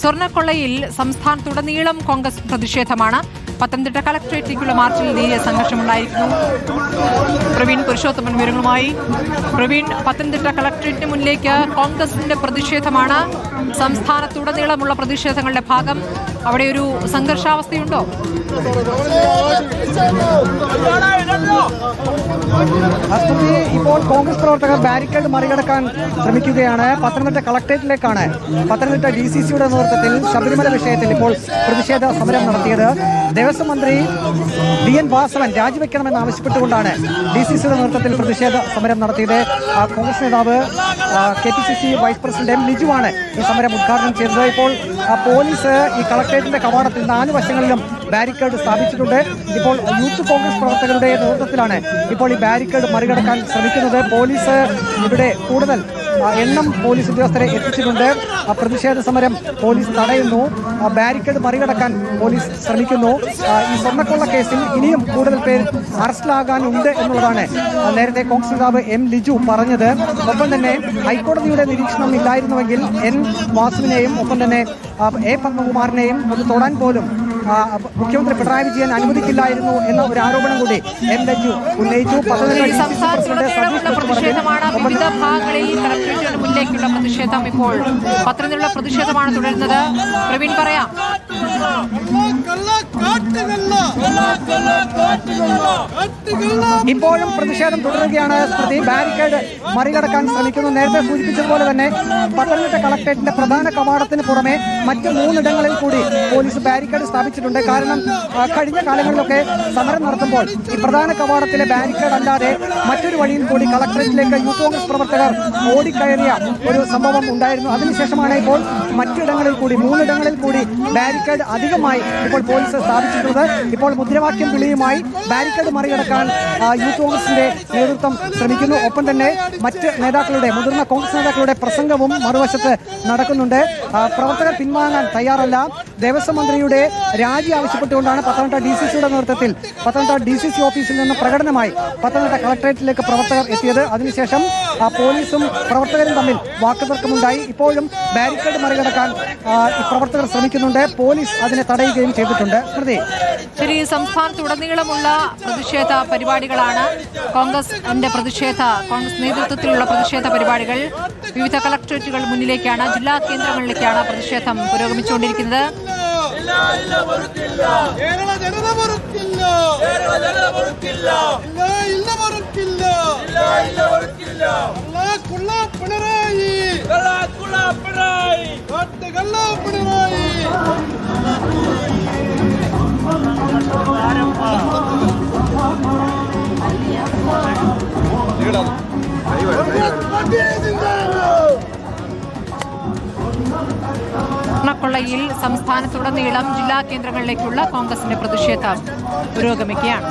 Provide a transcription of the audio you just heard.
സ്വർണക്കൊള്ളയിൽ സംസ്ഥാനത്തുടനീളം കോൺഗ്രസ് പ്രതിഷേധമാണ്. പത്തനംതിട്ട കളക്ടറേറ്റിലേക്കുള്ള മാർച്ചിൽ നേരിയ സംഘർഷമുണ്ടായിരിക്കുന്നു പ്രവീൺ പുരുഷോത്തമൻ വിവരങ്ങളുമായി. പ്രവീൺ പത്തനംതിട്ട കളക്ടറേറ്റിന് മുന്നിലേക്ക് കോൺഗ്രസിന്റെ പ്രതിഷേധമാണ്. സംസ്ഥാനത്തുടനീളമുള്ള പ്രതിഷേധങ്ങളുടെ ഭാഗം അവിടെ ഒരു സംഘർഷാവസ്ഥയുണ്ടോ? ഇപ്പോൾ കോൺഗ്രസ് പ്രവർത്തകർ ബാരിക്കേഡ് മറികടക്കാൻ ശ്രമിക്കുകയാണ്. പത്തനംതിട്ട കളക്ടറേറ്റിലേക്കാണ് പത്തനംതിട്ട ഡി സി സിയുടെ നേതൃത്വത്തിൽ ശബരിമല വിഷയത്തിൽ ഇപ്പോൾ പ്രതിഷേധ സമരം നടത്തിയത്. ദേവസ്വം മന്ത്രി ഡി എൻ വാസവൻ രാജിവെക്കണമെന്ന് ആവശ്യപ്പെട്ടുകൊണ്ടാണ് ഡി സി സിയുടെ നേതൃത്വത്തിൽ പ്രതിഷേധ സമരം നടത്തിയത്. കോൺഗ്രസ് നേതാവ് K P C C vice president M ലിജുവാണ് ഈ സമരം ഉദ്ഘാടനം ചെയ്തത്. ഇപ്പോൾ പോലീസ് ഈ കളക്ടറേറ്റിന്റെ കവാടത്തിൽ നാല് വശങ്ങളിലും ബാരിക്കേഡ് സ്ഥാപിച്ചിട്ടുണ്ട്. ഇപ്പോൾ യൂത്ത് കോൺഗ്രസ് പ്രവർത്തകരുടെ നേതൃത്വത്തിലാണ് ഇപ്പോൾ ഈ ബാരിക്കേഡ് മറികടക്കാൻ ശ്രമിക്കുന്നത്. പോലീസ് ഇവിടെ കൂടുതൽ എണ്ണം പോലീസ് ഉദ്യോഗസ്ഥരെ എത്തിച്ചിട്ടുണ്ട്. പ്രതിഷേധ സമരം പോലീസ് തടയുന്നു. ബാരിക്കേഡ് മറികടക്കാൻ പോലീസ് ശ്രമിക്കുന്നു. ഈ സ്വർണക്കൊള്ള കേസിൽ ഇനിയും കൂടുതൽ പേർ അറസ്റ്റിലാകാനുണ്ട് എന്നുള്ളതാണ് നേരത്തെ കോൺഗ്രസ് നേതാവ് എം ലിജു പറഞ്ഞത്. ഒപ്പം തന്നെ ഹൈക്കോടതിയുടെ നിരീക്ഷണം ഇല്ലായിരുന്നുവെങ്കിൽ എൻ വാസുവിനെയും ഒപ്പം തന്നെ എ പത്മകുമാറിനെയും ഒന്ന് തൊടാൻ പോലും മുഖ്യമന്ത്രി പിണറായി വിജയൻ അനുവദിക്കില്ലായിരുന്നു എന്ന ഒരു ആരോപണം കൂടി എം ലജു ഉന്നയിച്ചു. പ്രതിഷേധമാണ്. വിവിധ ഭാഗങ്ങളിൽ കളക്ടറേറ്റിന് മുന്നിലേക്കുള്ള പ്രതിഷേധം ഇപ്പോൾ. പത്തനംതിട്ട പ്രതിഷേധമാണ് തുടരുന്നത്. പ്രവീൺ പറയാം. ഇപ്പോഴും പ്രതിഷേധം തുടരുകയാണ്. സ്മൃതി ബാരിക്കേഡ് മറികടക്കാൻ ശ്രമിക്കുന്നു. നേരത്തെ സൂചിപ്പിച്ചതുപോലെ തന്നെ പത്തനംതിട്ട കളക്ടറേറ്റിന്റെ പ്രധാന കവാടത്തിന് പുറമെ മറ്റ് മൂന്നിടങ്ങളിൽ കൂടി പോലീസ് ബാരിക്കേഡ് സ്ഥാപിച്ചിട്ടുണ്ട് കാരണം കഴിഞ്ഞ കാലങ്ങളിലൊക്കെ സമരം നടത്തുമ്പോൾ ഈ പ്രധാന കവാടത്തിലെ ബാരിക്കേഡ് അല്ലാതെ മറ്റൊരു വഴിയിൽ കൂടി കളക്ടറേറ്റിലേക്ക് യൂത്ത് കോൺഗ്രസ് പ്രവർത്തകർ ഓടിക്കയറിയ ഒരു സംഭവം ഉണ്ടായിരുന്നു. അതിനുശേഷമാണ് ഇപ്പോൾ മറ്റിടങ്ങളിൽ കൂടി മൂന്നിടങ്ങളിൽ കൂടി ബാരിക്കേഡ് അധികമായി ഇപ്പോൾ പോലീസ് സ്ഥാപിച്ചിട്ടുള്ളത്. ഇപ്പോൾ മുദ്രാവാക്യം വിളിയുമായി ബാരിക്കേഡ് മറികടക്കാൻ യൂത്ത് കോൺഗ്രസിന്റെ നേതൃത്വം ശ്രമിക്കുന്നു. ഒപ്പം തന്നെ മറ്റ് നേതാക്കളുടെ മുതിർന്ന കോൺഗ്രസ് നേതാക്കളുടെ പ്രസംഗവും മറുവശത്ത് നടക്കുന്നുണ്ട്. പ്രവർത്തകർ പിൻവാങ്ങാൻ തയ്യാറല്ല. ദേവസ്വം മന്ത്രിയുടെ രാജി ആവശ്യപ്പെട്ടുകൊണ്ടാണ് പത്തനംതിട്ട ഡി സി സിയുടെ നേതൃത്വത്തിൽ പത്തനംതിട്ട ഡി സി സി ഓഫീസിൽ നിന്ന് പ്രകടനമായി പത്തനംതിട്ട കളക്ടറേറ്റിലേക്ക് പ്രവർത്തകർ എത്തിയത്. അതിനുശേഷം പോലീസും പ്രവർത്തകരും തമ്മിൽ വാക്കുതർക്കമുണ്ടായി. ഇപ്പോഴും ബാരിക്കേഡ് മറികടക്കാൻ പ്രവർത്തകർ ശ്രമിക്കുന്നുണ്ട്. പോലീസ് അതിനെ തടയുകയും ചെയ്തിട്ടുണ്ട്. സ്മൃതി ശരി സംസ്ഥാനത്തുടനീളമുള്ള പ്രതിഷേധ പരിപാടികളാണ് കോൺഗ്രസിന്റെ പ്രതിഷേധ കോൺഗ്രസ് നേതൃത്വത്തിലുള്ള പ്രതിഷേധ പരിപാടികൾ. വിവിധ കളക്ടറേറ്റുകൾ മുന്നിലേക്കാണ് ജില്ലാ കേന്ദ്രങ്ങളിലേക്കാണ് പ്രതിഷേധം പുരോഗമിച്ചുകൊണ്ടിരിക്കുന്നത്. ಇಲ್ಲ ಇಲ್ಲ ಬರುತ್ತಿಲ್ಲ ಕೇರಳ ಜನರ ಬರುತ್ತಿಲ್ಲ ಕೇರಳ ಜನರ ಬರುತ್ತಿಲ್ಲ ಇಲ್ಲ ಇಲ್ಲ ಬರುತ್ತಿಲ್ಲ ಇಲ್ಲ ಇಲ್ಲ ಬರುತ್ತಿಲ್ಲ ಅಲ್ಲ ಕುಳ್ಳ ಪಿಣರಾಯಿ ಕಳ್ಳ ಕುಳ್ಳ ಪಿಣರಾಯಿ ದೊಡ್ಡ ಕಳ್ಳ ಪಿಣರಾಯಿ ಕೈ സ്വർണക്കൊള്ളയിൽ സംസ്ഥാനത്തുടനീളം ജില്ലാ കേന്ദ്രങ്ങളിലേക്കുള്ള കോൺഗ്രസിന്റെ പ്രതിഷേധം പുരോഗമിക്കുകയാണ്.